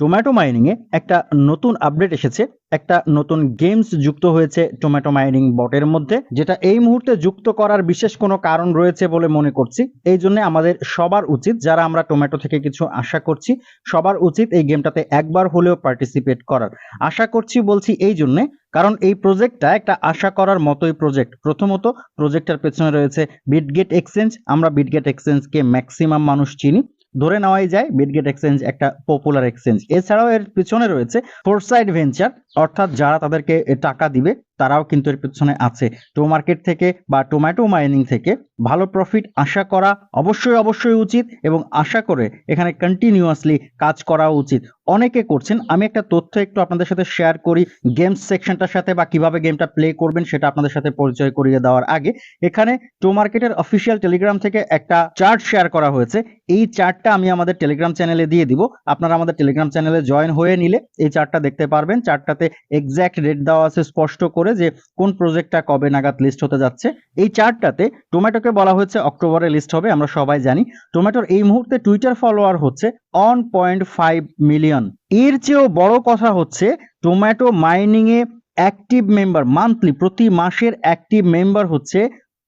Tomato মাইনিংয়ে একটা নতুন update এসেছে, একটা নতুন গেমস যুক্ত হয়েছে টোম্যাটো মাইনিং বটের মধ্যে, যেটা এই মুহূর্তে যুক্ত করার বিশেষ কোনো কারণ রয়েছে বলে মনে করছি। এই জন্য আমাদের সবার উচিত, যারা আমরা টোম্যাটো থেকে কিছু আশা করছি, সবার উচিত এই গেমটাতে একবার হলেও পার্টিসিপেট করার। আশা করছি, বলছি এই জন্যে, কারণ এই প্রজেক্টটা একটা আশা করার মতোই প্রজেক্ট প্রথমত প্রজেক্টের পেছনে রয়েছে বিটগেট এক্সচেঞ্জ আমরা বিটগেট এক্সচেঞ্জকে ম্যাক্সিমাম মানুষ চিনি। ধরে নেওয়াই যায় বিটগেট এক্সচেঞ্জ একটা পপুলার এক্সচেঞ্জ এছাড়াও এর পিছনে রয়েছে ফোরসাইড ভেঞ্চার অর্থাৎ যারা তাদেরকে টাকা দিবে তারাও কিন্তু এর পিছনে আছে। টো মার্কেট থেকে বা টোম্যাটো মাইনিং থেকে ভালো প্রফিট আশা করা অবশ্যই অবশ্যই উচিত এবং আশা করে এখানে কন্টিনিউয়াসলি কাজ করা উচিত। অনেকে করছেন, আমি একটা তথ্য একটু আপনাদের সাথে শেয়ার করি। গেমস সেকশনটার সাথে বা কীভাবে গেমটা প্লে করবেন সেটা আপনাদের সাথে পরিচয় করিয়ে দেওয়ার আগে, এখানে টো মার্কেটের অফিসিয়াল টেলিগ্রাম থেকে একটা চার্ট শেয়ার করা হয়েছে। এই চার্টটা আমি আমাদের টেলিগ্রাম চ্যানেলে দিয়ে দিব। আপনারা আমাদের টেলিগ্রাম চ্যানেলে জয়েন হয়ে নিলে এই চার্টটা দেখতে পারবেন। চার্টটাতে এক্স্যাক্ট রেট দেওয়া আছে, স্পষ্ট করে যে কোন প্রজেক্টটা কবে নাগাদ লিস্ট হতে যাচ্ছে। এই চার্টটাতে টোম্যাটোকে বলা হয়েছে অক্টোবরে লিস্ট হবে, আমরা সবাই জানি। টোম্যাটোর এই মুহূর্তে টুইটার ফলোয়ার হচ্ছে অন পয়েন্ট ফাইভ মিলিয়ন এর চেয়েও বড় কথা হচ্ছে টোম্যাটো মাইনিং এ অ্যাক্টিভ মেম্বার মান্থলি প্রতি মাসের অ্যাক্টিভ মেম্বার হচ্ছে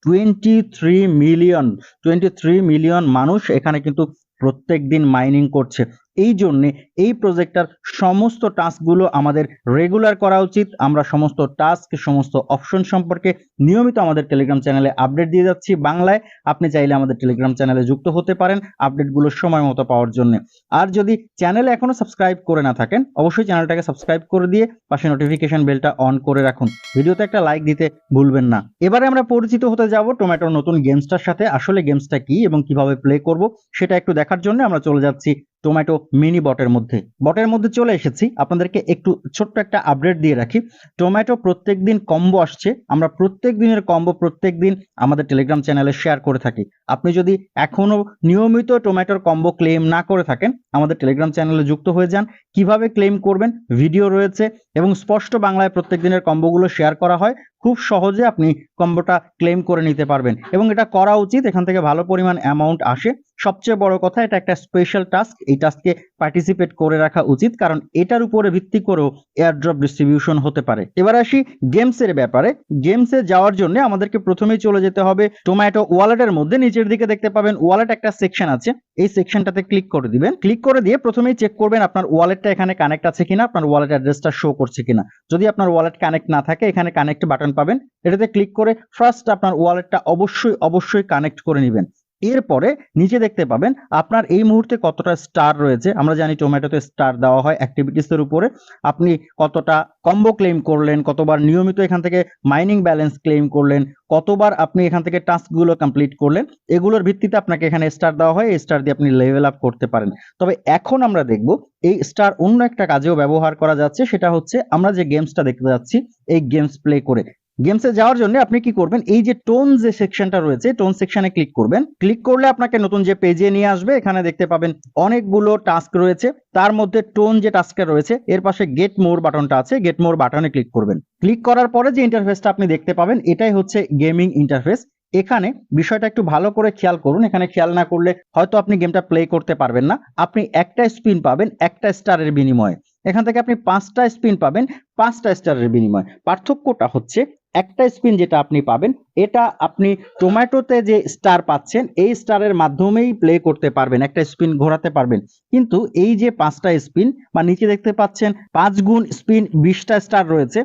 twenty three million twenty three million মানুষ এখানে কিন্তু প্রত্যেক দিন মাইনিং করছে। এই জন্যে এই প্রজেক্টটার সমস্ত টাস্কগুলো আমাদের রেগুলার করা উচিত। আমরা সমস্ত টাস্ক সমস্ত অপশন সম্পর্কে নিয়মিত আমাদের টেলিগ্রাম চ্যানেলে আপডেট দিয়ে যাচ্ছি বাংলায়। আপনি চাইলে আমাদের টেলিগ্রাম চ্যানেলে যুক্ত হতে পারেন আপডেটগুলো সময় মতো পাওয়ার জন্য। আর যদি চ্যানেলে এখনও সাবস্ক্রাইব করে না থাকেন, অবশ্যই চ্যানেলটাকে সাবস্ক্রাইব করে দিয়ে পাশে নোটিফিকেশন বেলটা অন করে রাখুন। ভিডিওতে একটা লাইক দিতে ভুলবেন না। এবারে আমরা পরিচিত হতে যাব টোম্যাটোর নতুন গেমসটার সাথে। আসলে গেমসটা কি এবং কীভাবে প্লে করব, সেটা একটু দেখার জন্য আমরা চলে যাচ্ছি টোম্যাটো মিনি বটের মধ্যে। বটের মধ্যে চলে এসেছি। আপনাদেরকে একটু ছোট্ট একটা আপডেট দিয়ে রাখি। টোম্যাটো প্রত্যেক দিন কম্বো আসছে। আমরা প্রত্যেক দিনের কম্বো প্রত্যেক দিন আমাদের টেলিগ্রাম চ্যানেলে শেয়ার করে থাকি। আপনি যদি এখনও নিয়মিত টোম্যাটোর কম্বো ক্লেম না করে থাকেন, আমাদের টেলিগ্রাম চ্যানেলে যুক্ত হয়ে যান। কীভাবে ক্লেম করবেন? ভিডিও রয়েছে এবং স্পষ্ট বাংলায় প্রত্যেক দিনের কম্বোগুলো শেয়ার করা হয়। খুব সহজে আপনি কম্বোটা ক্লেম করে নিতে পারবেন। এবং এটা করা উচিত, এখান থেকে ভালো পরিমাণ অ্যামাউন্ট আসে। সবচেয়ে বড় কথা, এটা একটা স্পেশাল টাস্ক এই টাস্কে পার্টিসিপেট করে রাখা উচিত, কারণ এটার উপরে ভিত্তি করেও এয়ারড্রপ ডিস্ট্রিবিউশন হতে পারে। এবার আসি গেমসের ব্যাপারে। গেমসে যাওয়ার জন্য আমাদেরকে প্রথমেই চলে যেতে হবে টোম্যাটো ওয়ালেটের মধ্যে। নিচের দিকে দেখতে পাবেন ওয়ালেট একটা সেকশন আছে। এই সেকশনটাতে ক্লিক করে দিবেন। ক্লিক করে দিয়ে প্রথমেই চেক করবেন আপনার ওয়ালেটটা এখানে কানেক্ট আছে কিনা, আপনার ওয়ালেট অ্যাড্রেসটা শো করছে কিনা। যদি আপনার ওয়ালেট কানেক্ট না থাকে, এখানে কানেক্ট বাটন পাবেন। এটাতে ক্লিক করে ফার্স্ট আপনার ওয়ালেটটা অবশ্যই অবশ্যই কানেক্ট করে নেবেন। এরপরে নিচে দেখতে পাবেন আপনার এই মুহূর্তে কতটা স্টার রয়েছে। আমরা জানি টোম্যাটোতে স্টার দেওয়া হয় অ্যাক্টিভিটিসের উপরে। আপনি কতটা কম্বো ক্লেম করলেন, কতবার নিয়মিত এখান থেকে মাইনিং ব্যালেন্স ক্লেম করলেন, কতবার আপনি এখান থেকে টাস্কগুলো কমপ্লিট করলেন, এগুলোর ভিত্তিতে আপনাকে এখানে স্টার দেওয়া হয়। এই স্টার দিয়ে আপনি লেভেল আপ করতে পারেন। তবে এখন আমরা দেখব এই স্টার অন্য একটা কাজেও ব্যবহার করা যাচ্ছে। সেটা হচ্ছে আমরা যে গেমসটা দেখতে যাচ্ছি, এই গেমস প্লে করে। গেমসে যাওয়ার জন্য আপনি কি করবেন? এই যে টোন যে সেকশনটা রয়েছে টোন সেকশনে ক্লিক করবেন। ক্লিক করলে আপনাকে নতুন যে পেজে নিয়ে আসবে, এখানে দেখতে পাবেন অনেকগুলো টাস্ক রয়েছে। তার মধ্যে টোন যে টাস্কটা রয়েছে, এর পাশে গেট মোর বাটনটা আছে গেট মোর বাটনে ক্লিক করবেন। ক্লিক করার পরে যে ইন্টারফেসটা আপনি দেখতে পাবেন, এটাই হচ্ছে গেমিং ইন্টারফেস এখানে বিষয়টা একটু ভালো করে খেয়াল করুন। এখানে খেয়াল না করলে হয়তো আপনি গেমটা প্লে করতে পারবেন না। আপনি একটা স্পিন পাবেন, একটা স্টারের বিনিময়ে। এখান থেকে আপনি পাঁচটা স্পিন পাবেন, পাঁচটা স্টারের বিনিময়ে। পার্থক্যটা হচ্ছে একটা স্পিন যেটা আপনি পাবেন, এটা আপনি টোম্যাটোতে যে স্টার পাচ্ছেন, এই স্টারের মাধ্যমেই প্লে করতে পারবেন, একটা স্পিন ঘোরাতে পারবেন। কিন্তু এই যে পাঁচটা স্পিন, বা নিচে দেখতে পাচ্ছেন পাঁচ গুণ স্পিন বিশটা স্টার রয়েছে,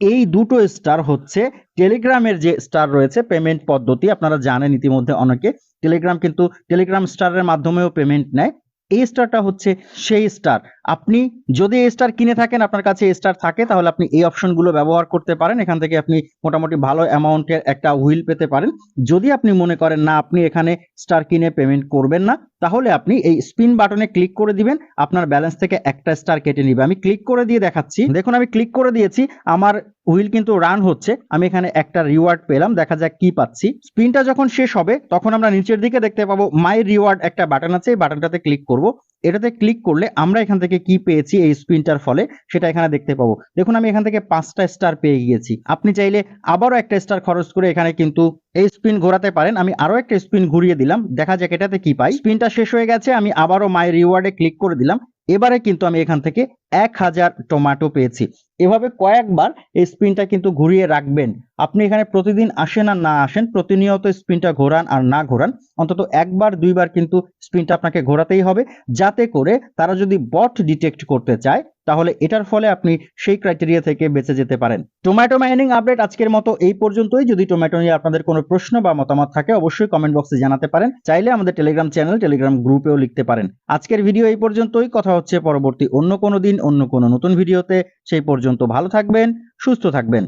এই দুটো স্টার হচ্ছে টেলিগ্রামের যে স্টার রয়েছে পেমেন্ট পদ্ধতি, আপনারা জানেন ইতিমধ্যে অনেকে, টেলিগ্রাম কিন্তু টেলিগ্রাম স্টারের মাধ্যমেও পেমেন্ট নেয়। এই স্টারটা হচ্ছে সেই স্টার আপনি যদি এই স্টার কিনে থাকেন, আপনার কাছে এই স্টার থাকে, তাহলে আপনি এই অপশনগুলো ব্যবহার করতে পারেন। এখান থেকে আপনি মোটামুটি ভালো অ্যামাউন্টের একটা হুইল পেতে পারেন। যদি আপনি মনে করেন, না, আপনি এখানে স্টার কিনে পেমেন্ট করবেন না তাহলে আপনি এই স্পিন বাটনে ক্লিক করে দিবেন। আপনার ব্যালেন্স থেকে একটা স্টার কেটে নিবে। আমি ক্লিক করে দিয়ে দেখাচ্ছি। দেখুন, আমি ক্লিক করে দিয়েছি। আমার হুইল কিন্তু রান হচ্ছে। আমি এখানে একটা রিওয়ার্ড পেলাম। দেখা যাক কি পাচ্ছি। স্পিনটা যখন শেষ হবে, তখন আমরা নিচের দিকে দেখতে পাবো। মাই রিওয়ার্ড একটা বাটন আছে। এই বাটনটাতে ক্লিক করব। এটাতে ক্লিক করলে আমরা এখান থেকে কি পেয়েছি? এই স্ক্রিনটার ফলে সেটা এখানে দেখতে পাবো। দেখুন, আমি এখান থেকে পাঁচটা স্টার পেয়ে গিয়েছি। আপনি চাইলে আবারও একটা স্টার খরচ করে এখানে কিন্তু এই স্পিন ঘোরাতে পারেন। আমি আরও একটা স্পিন ঘুরিয়ে দিলাম। দেখা যাক এটাতে কি পাই। স্পিনটা শেষ হয়ে গেছে। আমি আবারও মাই রিওয়ার্ডে ক্লিক করে দিলাম। এবারে কিন্তু আমি এখান থেকে এক হাজার টমাটো পেয়েছি। এভাবে কয়েকবার এই স্পিনটা কিন্তু ঘুরিয়ে রাখবেন। আপনি এখানে প্রতিদিন আসেন আর না আসেন, প্রতিনিয়ত স্পিনটা ঘোরান আর না ঘোরান, অন্তত একবার, দুইবার কিন্তু স্পিনটা আপনাকে ঘোরাতেই হবে। যাতে করে তারা যদি বট ডিটেক্ট করতে চায় তাহলে এটার ফলে আপনি সেই ক্রাইটেরিয়া থেকে বেঁচে যেতে পারেন। টোম্যাটো মাইনিং আপডেট আজকের মতো এই পর্যন্তই। যদি টোম্যাটো নিয়ে আপনাদের কোনো প্রশ্ন বা মতামত থাকে, অবশ্যই কমেন্ট বক্সে জানাতে পারেন। চাইলে আমাদের টেলিগ্রাম চ্যানেল টেলিগ্রাম গ্রুপেও লিখতে পারেন। আজকের ভিডিও এই পর্যন্তই। কথা হচ্ছে পরবর্তী অন্য কোনো দিন, অন্য কোনো নতুন ভিডিওতে সেই পর্যন্ত ভালো থাকবেন, সুস্থ থাকবেন।